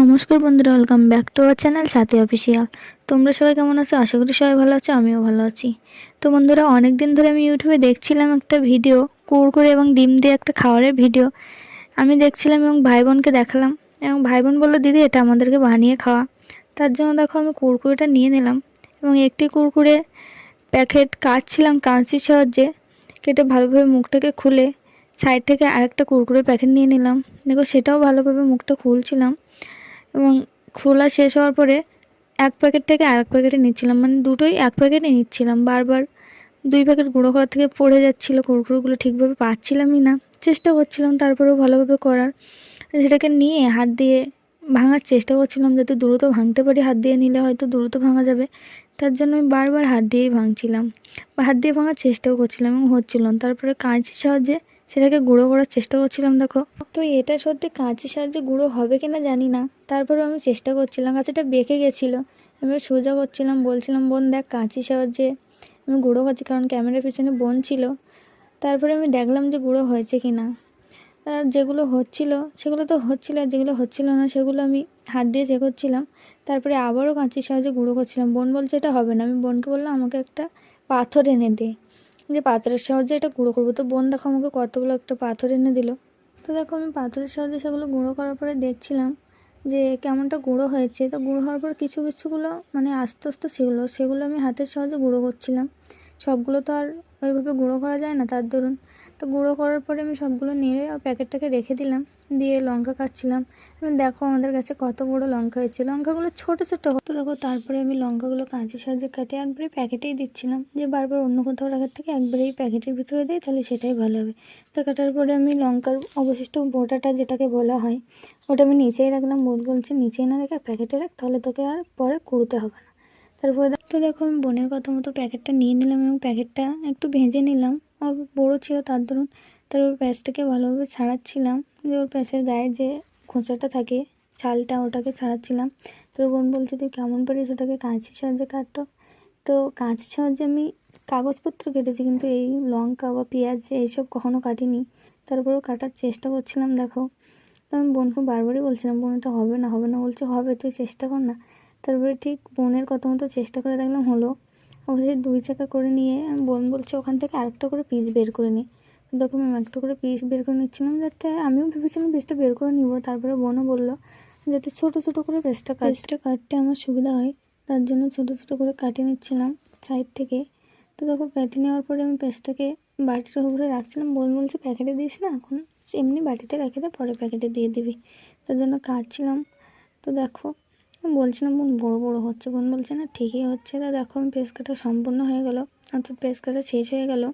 নমস্কার বন্ধুরা welcome back to our channel Sathi official তোমরা সবাই কেমন আছো? আশা করি সবাই ভালো আছো, আমিও ভালো আছি। তো বন্ধুরা অনেক দিন ধরে আমি ইউটিউবে দেখছিলাম একটা ভিডিও কুরকুরে এবং ডিম দিয়ে একটা খাওয়ারের ভিডিও। আমি দেখছিলাম এবং ভাই বোনকে দেখালাম এবং ভাই বোন বলল, দিদি, এটা আমাদেরকে বানিয়ে খাওয়া। তার জন্য দেখো আমি কুরকুরেটা নিয়ে নিলাম এবং একটি কুরকুরে প্যাকেট কাটছিলাম কাঁচির সাহায্যে, কেটে ভালোভাবে মুখটাকে খুলে সাইড থেকে আরেকটা কুরকুরে প্যাকেট নিয়ে নিলাম। দেখো, সেটাও ভালোভাবে মুখটা খুলছিলাম। এবং খোলা শেষ হওয়ার পরে এক প্যাকেট থেকে আরেক প্যাকেটে নিচ্ছিলাম। মানে দুটোই এক প্যাকেটে নিচ্ছিলাম। বারবার দুই প্যাকেট গুঁড়ো করা থেকে পড়ে যাচ্ছিল কুড়কুড়োগুলো ঠিকভাবে পাচ্ছিলামই না। চেষ্টা করছিলাম তারপরেও ভালোভাবে করার। সেটাকে নিয়ে হাত দিয়ে ভাঙার চেষ্টা করছিলাম, যাতে দ্রুত ভাঙতে পারি। হাত দিয়ে নিলে হয়তো দ্রুত ভাঙা যাবে। তার জন্য আমি বারবার হাত দিয়েই ভাঙছিলাম। বা হাত দিয়ে ভাঙার চেষ্টাও করছিলাম এবং হচ্ছিল তারপরে কাঁচির সাহায্যে সেটাকে গুঁড়ো করার চেষ্টা করছিলাম, দেখো। তো এটা সত্যি কাঁচির সাহায্যে গুঁড়ো হবে কিনা জানি না। তারপরে আমি চেষ্টা করছিলাম কাঁচিটা বেঁকে গেছিল। আমি সোজা করছিলাম, বলছিলাম, বোন, দেখ কাঁচির সাহায্যে আমি গুঁড়ো করছি, কারণ ক্যামেরার পিছনে বোন ছিল। তারপরে আমি দেখলাম যে গুঁড়ো হয়েছে কি না আর যেগুলো হচ্ছিল, সেগুলো তো হচ্ছিল, আর যেগুলো হচ্ছিল না, সেগুলো আমি হাত দিয়ে চেক করছিলাম। তারপরে আবারও কাঁচির সাহায্যে গুঁড়ো করছিলাম। বোন বলছে, এটা হবে না। আমি বোনকে বললাম, আমাকে একটা পাথর এনে দে। যে পাথরের সাহায্যে এটা গুঁড়ো করব। তো বোন দেখো আমাকে কতগুলো একটা পাথর এনে দিল। তো দেখো আমি পাথরের সাহায্যে সেগুলো গুঁড়ো করার পরে দেখছিলাম যে কেমনটা গুঁড়ো হয়েছে। তো গুঁড়ো হওয়ার পর কিছু কিছুগুলো মানে আস্তে আস্তে সেগুলো সেগুলো আমি হাতের সাহায্যে গুঁড়ো করছিলাম। সবগুলো তো আর ওইভাবে গুঁড়ো করা যায় না, তার দরুন তো গুঁড়ো করার পরে আমি সবগুলো নিয়ে প্যাকেটটাকে রেখে দিলাম। দিয়ে লঙ্কা কাটছিলাম। দেখো আমাদের কাছে কত বড় লঙ্কা হয়েছে। লঙ্কাগুলো ছোট ছোট হতো দেখো তারপরে আমি লঙ্কাগুলো কাঁচির সাহায্যে কাটে একবারে প্যাকেটেই দিচ্ছিলাম। যে বারবার অন্য কোথাও রাখার থেকে একবারে এই প্যাকেটের ভিতরে দিই, তাহলে সেটাই ভালো হবে। তো কাটার পরে আমি লঙ্কার অবশিষ্ট বোটাটা যেটাকে বলা হয়, ওটা আমি নিচেই রাখলাম। বোট বলছে, নিচেই না রেখে প্যাকেটে রাখ, তাহলে তোকে আর পরে কুড়তে হবে না। তারপরে তো দেখো আমি বোনের কথা মতো প্যাকেটটা নিয়ে নিলাম এবং প্যাকেটটা একটু ভেজে নিলাম। আর বড়ো ছিল তার দরুন তারপর প্যাঁচটাকে ভালোভাবে ছাড়াচ্ছিলাম। যে ওর প্যাঁচের গায়ে যে খোঁচাটা থাকে, ছালটা ওটাকে ছাড়াচ্ছিলাম। তো বোন বলছে, তুই কেমন পারিস ওটাকে কাঁচি সাহায্যে কাটতো? তো কাঁচি সাহায্যে আমি কাগজপত্র কেটেছি, কিন্তু এই লঙ্কা বা পেঁয়াজ এইসব কখনো কাটিনি। তারপরেও কাটার চেষ্টা করছিলাম, দেখো। তো আমি বোনকে বারবারই বলছিলাম, বোন, এটা হবে না হবে না। বলছে, হবে, তুই চেষ্টা কর না। তারপরে ঠিক বোনের কথা মতো চেষ্টা করে দেখলাম হলো। অবশ্যই দুই চাকা করে নিয়ে আমি বোন বলছে ওখান থেকে আরেকটা করে পিস বের করে নিই দেখো আমি একটা করে পিস বের করে নিচ্ছিলাম যাতে আমিও ভেবেছিলাম পিসটা বের করে নিব। তারপরে বোনও বলল যাতে ছোটো ছোটো করে পেস্টটা পেস্টটা কাটতে আমার সুবিধা হয়, তার জন্য ছোটো ছোটো করে কাটিয়ে নিচ্ছিলাম সাইড থেকে। তো দেখো কেটে নেওয়ার পরে আমি পেস্টটাকে বাটির উপরে রাখছিলাম। বোন বলছে, প্যাকেটে দিস না, এখন এমনি বাটিতে রেখে দে, পরে প্যাকেটে দিয়ে দিবি। তার জন্য কাটছিলাম। তো দেখো বলছিলাম, বোন, বড়ো বড়ো হচ্ছে। বোন বলছে, না, ঠিকই হচ্ছে। তা দেখো, আমি পেস্ট কাটা সম্পূর্ণ হয়ে গেলো। অর্থাৎ পেস্ট কাটা শেষ হয়ে গেলো।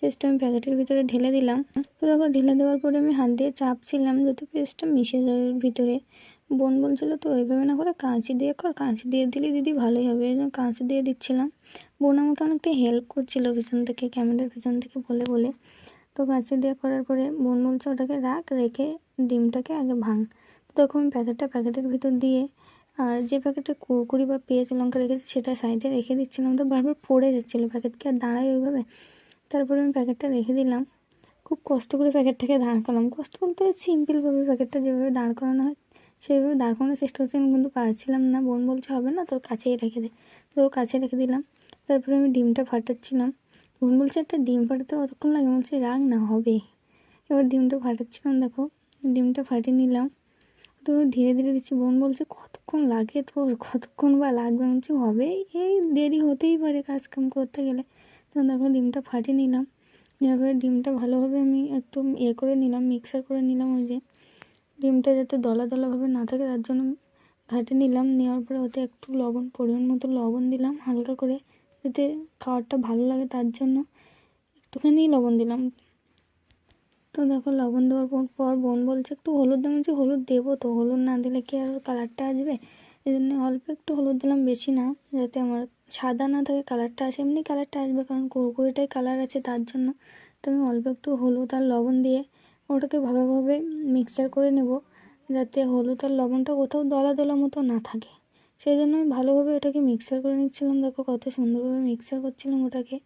পেস্টটা আমি প্যাকেটের ভিতরে ঢেলে দিলাম। তো দেখো, ঢেলে দেওয়ার পরে আমি হাত দিয়ে চাপছিলাম যাতে পেস্টটা মিশে যায় ভিতরে। বোন বলছিল, তো ওইভাবে না করে কাঁচি দিয়ে কর। কাঁচি দিয়ে দিলে দিদি ভালোই হবে। এই জন্য কাঁচি দিয়ে দিচ্ছিলাম। বোন আমাকে অনেকটা হেল্প করছিল পিছন থেকে ক্যামেরার পিছন থেকে বলে বলে। তো কাঁচি দিয়ে করার পরে বোন বলছে, ওটাকে রাখ, রেখে ডিমটাকে আগে ভাঙ। তো তখন আমি প্যাকেটটা প্যাকেটের ভিতর দিয়ে আর যে প্যাকেটে কুরকুরি বা পেঁয়াজ, লঙ্কা রেখেছি সেটা সাইডে রেখে দিচ্ছিলাম। তো বারবার পড়ে যাচ্ছিল প্যাকেটকে আর দাঁড়ায় ওইভাবে। তারপরে আমি প্যাকেটটা রেখে দিলাম। খুব কষ্ট করে প্যাকেটটাকে দাঁড় করালাম। কষ্ট বলতে সিম্পলভাবে প্যাকেটটা যেভাবে দাঁড় করানো হয়, সেইভাবে দাঁড় করানোর চেষ্টা করছি। আমি কিন্তু পারছিলাম না। বোন বলছে, হবে না, তোর কাছেই রেখে দে। তো কাছে রেখে দিলাম। তারপরে আমি ডিমটা ফাটাচ্ছিলাম। বোন বলছে, একটা ডিম ফাটাতে কতক্ষণ লাগে? বলছে, রাগ না, হবে। এবার ডিমটা ফাটাচ্ছিলাম, দেখো। ডিমটা ফাটিয়ে নিলাম। তো ধীরে ধীরে দিচ্ছি বোন বলছে, কতক্ষণ লাগে তোর? কতক্ষণ বা লাগবে? বলছি, হবে? এই দেরি হতেই পারে কাজ কাম করতে গেলে। তো দেখো ডিমটা ফাটিয়ে নিলাম। পরে ডিমটা ভালোভাবে আমি একটু ইয়ে করে নিলাম, মিক্সার করে নিলাম ওই যে। ডিমটা যাতে দলা দলাভাবে না থাকে, তার জন্য ঘাটে নিলাম। নেওয়ার পরে ওতে একটু লবণ, পরিমাণ মতো লবণ দিলাম হালকা করে, যাতে খাওয়ারটা ভালো লাগে, তার জন্য একটুখানি লবণ দিলাম। তো দেখো লবণ দেওয়ার পর বোন বলছে একটু হলুদ দাম যে হলুদ দেবো তো? হলুদ না দিলে কি আর কালারটা আসবে? এই জন্য অল্প একটু হলুদ দিলাম, বেশি না, যাতে আমার সাদা না থাকে কালারটা আসে। এমনি কালারটা আসবে, কারণ কুরকুরিটাই কালার আছে তার জন্য। তো আমি অল্প একটু হলুদ আর লবণ দিয়ে ওটাকে ভালোভাবে মিক্সচার করে নেব, যাতে হলুদ আর লবণটা কোথাও দলা দলা মতো না থাকে। সেই জন্য আমি ভালোভাবে ওটাকে মিক্সার করে নিচ্ছিলাম। দেখো কত সুন্দরভাবে মিক্সার করছিলাম ওটাকে।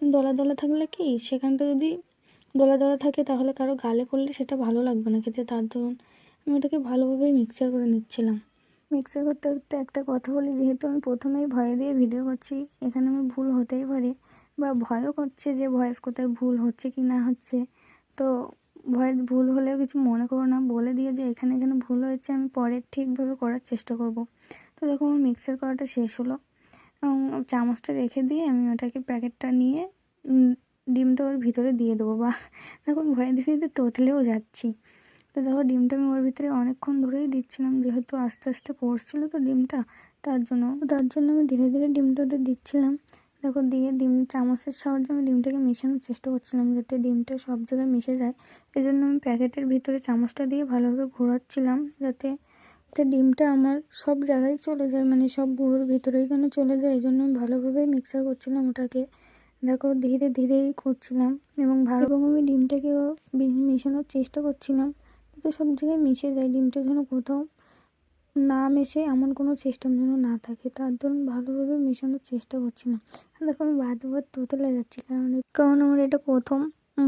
দলা দলা থাকলে কি? সেখানটা যদি দলা দলা থাকে, তাহলে কারও গালে পড়লে সেটা ভালো লাগবে না। খেতে তার ধরুন, আমি ওটাকে ভালোভাবে মিক্সার করে নিচ্ছিলাম। মিক্সার করতে করতে একটা কথা বলি, যেহেতু আমি প্রথমেই ভয় দিয়ে ভিডিও করছি, এখানে আমার ভুল হতেই পারে বা ভয়ও করছে যে ভয়েস কোথায় ভুল হচ্ছে কি না হচ্ছে। তো ভয়েস ভুল হলেও কিছু মনে করো না, বলে দিয়ে যে এখানে এখানে ভুল হয়েছে, আমি পরে ঠিকভাবে করার চেষ্টা করব। তো দেখো, আমার মিক্সার করাটা শেষ হলো। এবং চামচটা রেখে দিয়ে আমি ওটাকে প্যাকেটটা নিয়ে ডিমটা ওর ভিতরে দিয়ে দেবো বা দেখো ভয় দিতে দিতে তোতলেও যাচ্ছি। তো দেখো ডিমটা আমি ওর ভিতরে অনেকক্ষণ ধরেই দিচ্ছিলাম, যেহেতু আস্তে আস্তে পড়ছিল তো ডিমটা, তার জন্য। তার জন্য আমি ধীরে ধীরে ডিমটা ওদের দিচ্ছিলাম। দেখো দিয়ে ডিম চামচের সাহায্যে আমি ডিমটাকে মেশানোর চেষ্টা করছিলাম যাতে ডিমটা সব জায়গায় মিশে যায়। এই জন্য আমি প্যাকেটের ভিতরে চামচটা দিয়ে ভালোভাবে ঘোরাচ্ছিলাম যাতে ডিমটা আমার সব জায়গায় চলে যায় মানে সব গুঁড়োর ভিতরেই যেন চলে যায়। এই জন্য আমি ভালোভাবে মিক্সার করছিলাম ওটাকে। দেখো ধীরে ধীরেই করছিলাম এবং ভালো এবং আমি ডিমটাকেও মেশানোর চেষ্টা করছিলাম। যাতে সব জায়গায় মিশে যায় ডিমটা যেন কোথাও না মেশে এমন কোনো সিস্টেম যেন না থাকে। তার জন্য ভালোভাবে মেশানোর চেষ্টা করছিলাম। দেখো আমি বাদ বাদ তোতলে যাচ্ছি, কারণ কারণ আমার এটা প্রথম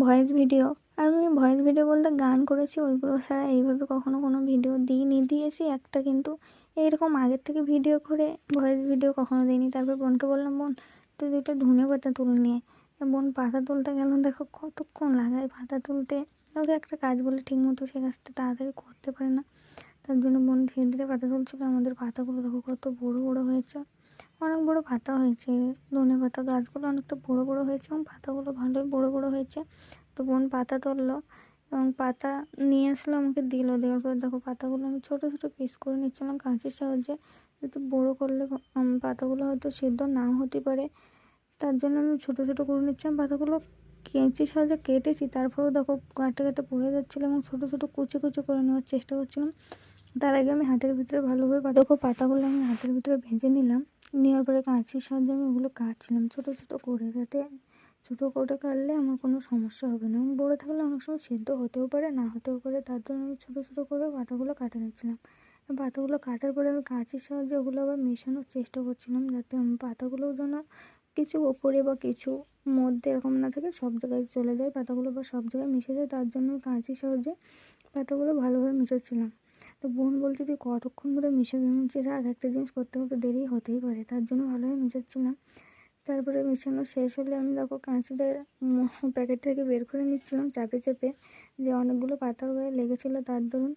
ভয়েস ভিডিও আর আমি ভয়েস ভিডিও বলতে গান করেছি, ওইগুলো ছাড়া এইভাবে কখনো কোনো ভিডিও দিইনি। দিয়েছি একটা, কিন্তু এইরকম আগের থেকে ভিডিও করে ভয়েস ভিডিও কখনো দিইনি। তারপর বোনকে বললাম, বোন তুই দুটো ধনে পাতা তুলে নিয়ে। বোন পাতা তুলতে গেল, দেখো কতক্ষণ লাগায় পাতা তুলতে। ওকে একটা কাজ বলে ঠিক মতো সে কাজটা তাড়াতাড়ি করতে পারে না। তার জন্য বোন ধীরে ধীরে পাতা তুলছিল, আমাদের পাতাগুলো দেখো কত বড় বড় হয়েছে। অনেক বড় পাতা হয়েছে, ধনে পাতা গাছগুলো অনেকটা বড় বড় হয়েছে এবং পাতাগুলো ভালোই বড় বড় হয়েছে। তো বোন পাতা তুললো এবং পাতা নিয়ে আসলো, আমাকে দিল। দেওয়ার পর দেখো পাতাগুলো আমি ছোটো ছোটো পিস করে নিচ্ছিলাম কাঁচির সাহায্যে যেহেতু বড় করলে পাতাগুলো হয়তো সেদ্ধ নাও হতে পারে। তার জন্য আমি ছোটো ছোটো করে নিচ্ছিলাম পাতাগুলো কেঁচির সাহায্যে কেটেছি। তারপরেও দেখো কাটে কাটে পড়ে যাচ্ছিল এবং ছোটো ছোটো কুচি কুচি করে নেওয়ার চেষ্টা করছিলাম। তার আগে আমি হাতের ভিতরে ভালোভাবে দেখো পাতাগুলো আমি হাতের ভিতরে ভেজে নিলাম। নেওয়ার পরে কাঁচির সাহায্যে আমি ওগুলো কাটছিলাম ছোটো ছোটো করে যাতে ছোটো করে কাটলে আমার কোনো সমস্যা হবে না। এবং বড়ো থাকলে অনেক সময় সেদ্ধ হতেও পারে, না হতেও পারে, তার জন্য আমি ছোটো ছোটো করে পাতাগুলো কাটে নিচ্ছিলাম। পাতাগুলো কাটার পরে আমি কাঁচির সাহায্যে ওগুলো আবার মেশানোর চেষ্টা করছিলাম যাতে আমার পাতাগুলো যেন কিছু ওপরে বা কিছু মধ্যে এরকম না থাকে, সব জায়গায় চলে যায়। পাতাগুলো বা সব জায়গায় মিশে যায়, তার জন্য কাঁচি সাহায্যে পাতাগুলো ভালোভাবে মিশাচ্ছিলাম। তো বোন বলছে, তুই কতক্ষণ ধরে আমি বলছি রাখ? একটা জিনিস করতে করতে দেরি হতেই পারে। তার জন্য ভালোভাবে মিশাচ্ছিলাম। তারপরে মেশানো শেষ হলে আমি দেখো কাঁচিটা প্যাকেট থেকে বের করে নিচ্ছিলাম চাপে চেপে। যে অনেকগুলো পাতার গায়ে লেগেছিলো, তার দরুন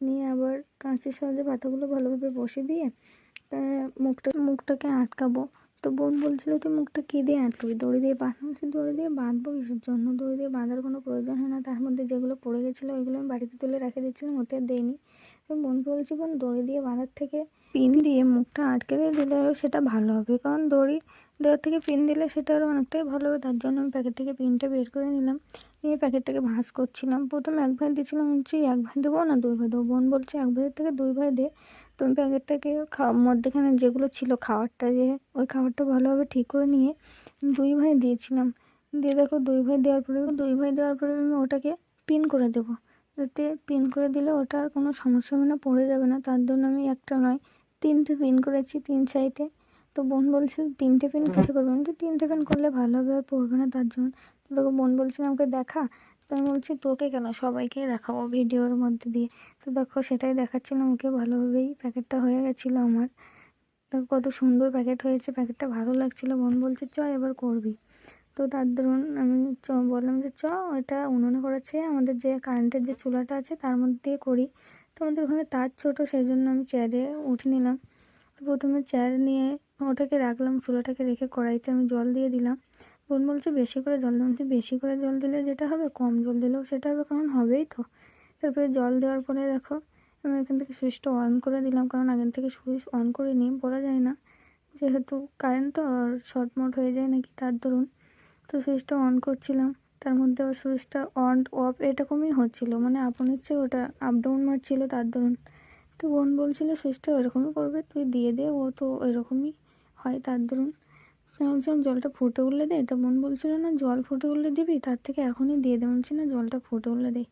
নিয়ে আবার কাঁচির সাহায্যে পাতাগুলো ভালোভাবে বসে দিয়ে মুখটা, মুখটাকে আটকাবো। তো বোন বলছিল, তুই মুখটা কী দিয়ে আটকাবি দড়ি দিয়ে বাঁধলাম বলছি, দড়ি দিয়ে বাঁধবো কিসের জন্য? দড়ি দিয়ে বাঁধার কোনো প্রয়োজন হয় না। তার মধ্যে যেগুলো পড়ে গেছিল, ওইগুলো আমি বাড়িতে তুলে রেখে দিচ্ছিলাম, ওতে দেয়নি আমি বোনকে বলছি, বোন, দড়ি দিয়ে বাঁধার থেকে পিন দিয়ে মুখটা আটকে দিয়ে দিলে সেটা ভালো হবে। কারণ দড়ি, দেওয়ার থেকে পিন দিলে সেটা আরও অনেকটাই ভালো হবে। তার জন্য আমি প্যাকেট থেকে পিনটা বের করে নিলাম। নিয়ে প্যাকেটটাকে ভাঁজ করছিলাম। প্রথমে এক ভাই দিয়েছিলাম, বলছি এক ভাই দেবো না দুই ভাই দেবো? বোন বলছে, এক ভাইয়ের থেকে দুই ভাই দে। তুমি প্যাকেটটাকে খাওয়া, মধ্যেখানে যেগুলো ছিল খাবারটা যে, ওই খাবারটা ভালোভাবে ঠিক করে নিয়ে দুই ভাই দিয়েছিলাম। দিয়ে দেখো দুই ভাই দেওয়ার পরে, দুই ভাই দেওয়ার পরে আমি ওটাকে পিন করে দেবো। যাতে পিন করে দিলে ওটা আর কোনো সমস্যা হবে না পড়ে যাবে না। তার জন্য আমি একটা নয়, তিনটে পিন করেছি, তিন সাইডে তো বোন বলছিল তিন টিফিন কিসে করবে? আমি বলছি, তিনটে পিন করলে ভালো হবে আর পড়বে না তার জন্য। তো তোকে বোন বলছিল আমাকে দেখা? তো আমি বলছি তোকে কেন? সবাইকেই দেখাবো ভিডিওর মধ্যে দিয়ে। তো দেখো সেটাই দেখাচ্ছিলাম ওকে ভালোভাবেই প্যাকেটটা হয়ে গেছিল আমার। দেখো কত সুন্দর প্যাকেট হয়েছে প্যাকেটটা ভালো লাগছিল। বোন বলছে চ এবার করবি। তো তার দরুন আমি চ বললাম যে চ এটা উনুনে করেছে। আমাদের যে কারেন্টের যে চুলাটা আছে তার মধ্যে দিয়ে করি। তো আমাদের ওখানে তার ছোটো সেই জন্য আমি চেয়ারে উঠে নিলাম। তো প্রথমে চেয়ার নিয়ে ওটাকে রাখলাম, চুলাটাকে রেখে কড়াইতে আমি জল দিয়ে দিলাম। বোন বলছে, বেশি করে জল দিলাম বেশি করে জল দিলে যেটা হবে? কম জল দিলেও সেটা হবে, কারণ হবেই তো। তারপরে জল দেওয়ার পরে দেখো, আমি এখান থেকে সুইচটা অন করে দিলাম, কারণ আগের থেকে সুইচ অন করে নিই বলা যায় না। যেহেতু কারেন্ট তো শর্টমট হয়ে যায় নাকি তার দরুন। তো সুইচটা অন করছিলাম, তার মধ্যে আবার সুইচটা অন, অফ এরকমই হচ্ছিল মানে আপন ইচ্ছে ওটা আপ ডাউন মারছিল তার দরুন। তো বোন বলছিল, সুইচটা ওরকমই করবে, তুই দিয়ে দে, ও তো এরকমই হয় তার দরুন। বলছিলাম, জলটা ফুটে উঠলে দে। তো বোন বলছিল না, জল ফুটে উঠলে দিবি? তার থেকে এখনই দিয়ে দে। বলছি, না, জলটা ফুটে উঠলে দে।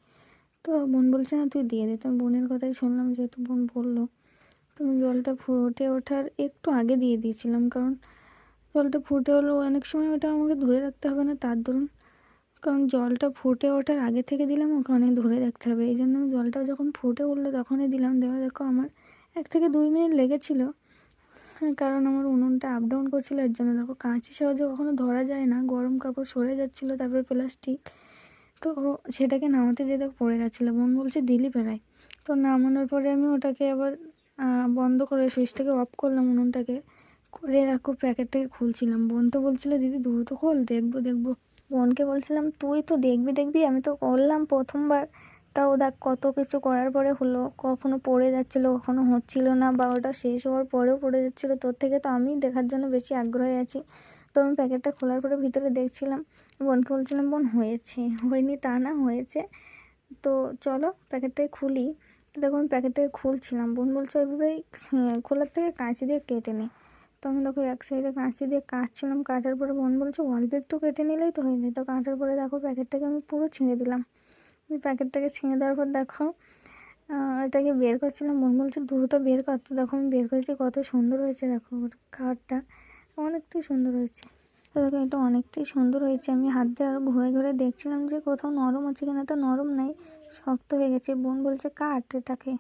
তো বোন বলছে, না, তুই দিয়ে দে। তো বোনের কথাই শুনলাম, যেহেতু বোন বলল। তো আমি জলটা ফুটে ওঠার একটু আগে দিয়ে দিয়েছিলাম, কারণ জলটা ফুটে হলো, অনেক সময় ওটা আমাকে ধরে রাখতে হবে না তার দরুন। কারণ জলটা ফুটে ওঠার আগে থেকে দিলাম অনেক ধরে রাখতে হবে। এই জন্য জলটা যখন ফুটে উঠল, তখনই দিলাম। দেওয়া দেখো, আমার এক থেকে দুই মিনিট লেগেছিল। কারণ আমার উনুনটা আপ ডাউন করছিল, এর জন্য দেখো কাঁচি সহজে কখনো ধরা যায় না, গরম কাপড় সরে যাচ্ছিল, তারপরে প্লাস্টিক তো সেটাকে নামাতে যেতে পড়ে যাচ্ছিল বোন বলছে দিলি পেরায় তো নামানোর পরে আমি ওটাকে আবার বন্ধ করে সুইচটাকে অফ করলাম উনুনটাকে, করে দেখো প্যাকেটটাকে খুলছিলাম। বোন তো বলছিল, দিদি, দ্রুত খোল, দেখব দেখব। বোনকে বলছিলাম, তুই তো দেখবি দেখবি, আমি তো করলাম প্রথমবার। তাও দেখ কত কিছু করার পরে হলো, কখনো পড়ে যাচ্ছিল, কখনো হচ্ছিল না, বা ওটা শেষ হওয়ার পরেও পড়ে যাচ্ছিল। তোর থেকে তো আমি দেখার জন্য বেশি আগ্রহী আছি। তো আমি প্যাকেটটা খোলার পরে ভিতরে দেখছিলাম, বোনকে বলছিলাম, বোন, হয়েছে। হয়নি, তা না, হয়েছে। তো চলো প্যাকেটটাই খুলি। দেখো আমি প্যাকেটটাকে খুলছিলাম। বোন বলছে ওইভাবেই খোলার থেকে কাঁচি দিয়ে কেটে নে। তো আমি দেখো এক সাইডে কাঁচি দিয়ে কাটছিলাম, কাটার পরে বোন বলছে, অল্প একটু কেটে নিলেই তো হয়ে যায়। তো কাটার পরে দেখো প্যাকেটটাকে আমি পুরো ছিঁড়ে দিলাম। প্যাকেটটাকে ছিঁড়ে দেওয়ার পর দেখো এটাকে বের করছিলাম। মন বলছে দ্রুত বের কর তো। দেখো, আমি বের করেছি। কত সুন্দর হয়েছে। দেখো খাবারটা অনেকটাই সুন্দর হয়েছে। তো দেখো, এটা অনেকটাই সুন্দর হয়েছে। আমি হাত দিয়ে আরও ঘুরে ঘুরে দেখছিলাম যে কোথাও নরম হচ্ছে কিনা। তো নরম নাই, শক্ত হয়ে গেছে। বোন বলছে, কাট এটাকে।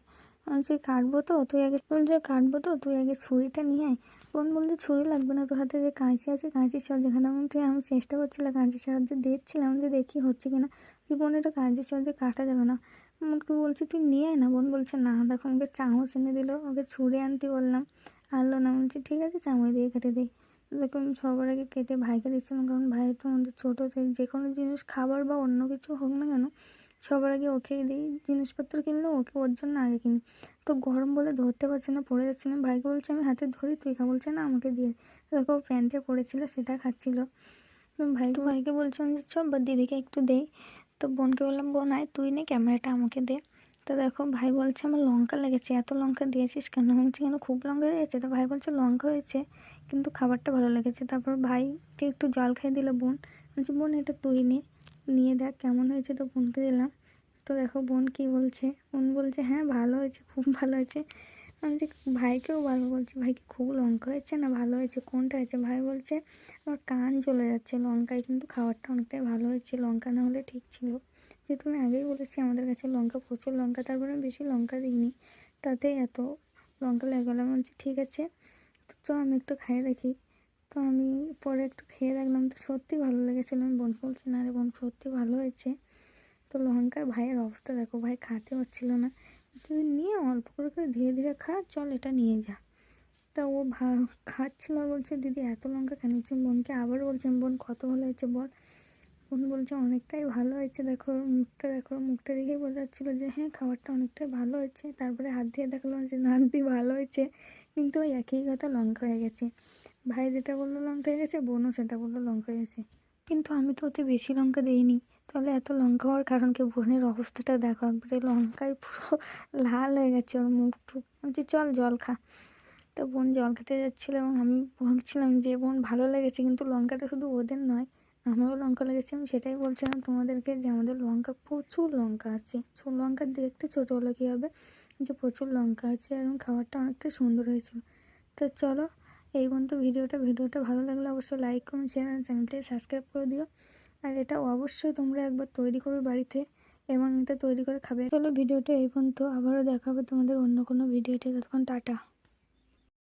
বলছি, কাটবো তো? তুই আগে বলছে কাটবো তো? তুই আগে ছুরিটা নিয়ে আয়। বোন বলছে ছুরি লাগবে না, তোর হাতে যে কাঁচি আছে, কাঁচির সাহায্যে যেখানে আমি আমি চেষ্টা করছিলাম, কাঁচির সাহায্যে দেখছিলাম যে দেখি হচ্ছে কিনা। যে বোন এটা কাঁচির সাহায্যে কাটা যাবে না। আমাকে বলছে, তুই নিয়ে আয় না? বোন বলছে, না, দেখো, আমাকে চামচ এনে দিল, ওকে ছুরি আনতে বললাম, আনলো না। বলছি, ঠিক আছে, চামচ দিয়ে কেটে দিই দেখুন সবার আগে কেটে ভাইকে দিচ্ছিলাম, কারণ ভাই তো আমাদের ছোটো যে কোনো জিনিস, খাবার বা অন্য কিছু হোক না কেন সবার আগে ওকেই দিই জিনিসপত্র কিনলেও ওকে ওর জন্য আগে কিনি। তো গরম বলে ধরতে পারছে না পড়ে যাচ্ছে না। ভাইকে বলছে আমি হাতে ধরি তুই খা। বলছে না আমাকে দিয়ে দেখো প্যান্টে পড়েছিল সেটা খাচ্ছিল। ভাই তো ভাইকে বলছিলাম যে চ বা দিদিকে একটু দেই। তো বোনকে বললাম বোন আয় তুই নে ক্যামেরাটা আমাকে দে। তো দেখো ভাই বলছে আমার লঙ্কা লেগেছে এত লঙ্কা দিয়েছিস কেন? বলছি কেন? খুব লঙ্কা লেগেছে তো ভাই বলছে লঙ্কা হয়েছে কিন্তু খাবারটা ভালো লেগেছে। তারপর ভাইকে একটু জল খাই দিল বোন। বলছি বোন এটা তুই নে। নিয়ে দেখ কেমন হয়েছে তো বোনকে দিলাম। তো দেখো বোন কী বলছে? বোন বলছে হ্যাঁ ভালো হয়েছে, খুব ভালো হয়েছে। আমি যে ভাইকেও ভালো বলছি, ভাইকে খুব লঙ্কা হয়েছে না ভালো হয়েছে? কোনটা হয়েছে? ভাই বলছে, আমার কান চলে যাচ্ছে লঙ্কায়, কিন্তু খাবারটা অনেকটাই ভালো হয়েছে। লঙ্কা না হলে ঠিক ছিল। যেহেতু আমি আগেই বলেছি, আমাদের কাছে লঙ্কা, প্রচুর লঙ্কা, তারপরে আমি বেশি লঙ্কা দিইনি। তাতে এত লঙ্কা লেগে গেলো বলছি, ঠিক আছে। তো আমি একটু খাইয়ে দেখি। তো আমি পরে একটু খেয়ে দেখলাম তো সত্যি ভালো লেগেছিলো। আমি বোন বলছি, না রে বোন, সত্যি ভালো হয়েছে। তো লঙ্কার ভাইয়ের অবস্থা দেখো, ভাই খাতে পারছিল না। তুই নিয়ে অল্প করে করে ধীরে ধীরে খা, চল এটা নিয়ে যা। তা ও ভা, খাচ্ছিল বলছে, দিদি, এত লঙ্কা কেন হচ্ছে বোনকে আবার বলছেন বোন, কত ভালো হয়েছে বল। বোন বলছে, অনেকটাই ভালো হয়েছে। দেখো, মুখটা দেখো, মুখটা দেখেই বোঝা যাচ্ছিল যে হ্যাঁ খাবারটা অনেকটাই ভালো হয়েছে। তারপরে হাত দিয়ে দেখলাম যে, না হাত দিয়ে ভালো হয়েছে। কিন্তু ওই একই কথা, লঙ্কা হয়ে গেছে। ভাই যেটা বলল লঙ্কা গেছে বোনও সেটা বলল লঙ্কা গেছে কিন্তু আমি তো ওতে বেশি লঙ্কা দিইনি। তাহলে এত লঙ্কা হওয়ার কারণ কি? বোনের অবস্থাটা দেখো, একবারে লঙ্কায় পুরো লাল হয়ে গেছে ওর মুখ টুক বলছি, চল, জল খা। তো বোন জল খেতে যাচ্ছিল এবং আমি বলছিলাম যে, বোন, ভালো লেগেছে, কিন্তু লঙ্কাটা শুধু ওদের নয়, আমারও লঙ্কা লেগেছে। আমি সেটাই বলছিলাম তোমাদেরকে যে, আমাদের লঙ্কা, প্রচুর লঙ্কা আছে। লঙ্কা দেখতে ছোটো হলো কী হবে? যে, প্রচুর লঙ্কা আছে, এবং খাবারটা অনেকটা সুন্দর হয়েছিল। তো চলো এই পর্যন্ত ভিডিওটা ভিডিওটা ভালো লাগলে অবশ্যই লাইক কমেন্ট শেয়ার আর চ্যানেলটি সাবস্ক্রাইব করে দিও। আর এটা অবশ্যই তোমরা একবার তৈরি করবে বাড়িতে এবং এটা তৈরি করে খাবে। চলো ভিডিওটা এই পর্যন্ত, আবারও দেখাবে তোমাদের অন্য কোনো ভিডিওতে। ততক্ষণ টাটা।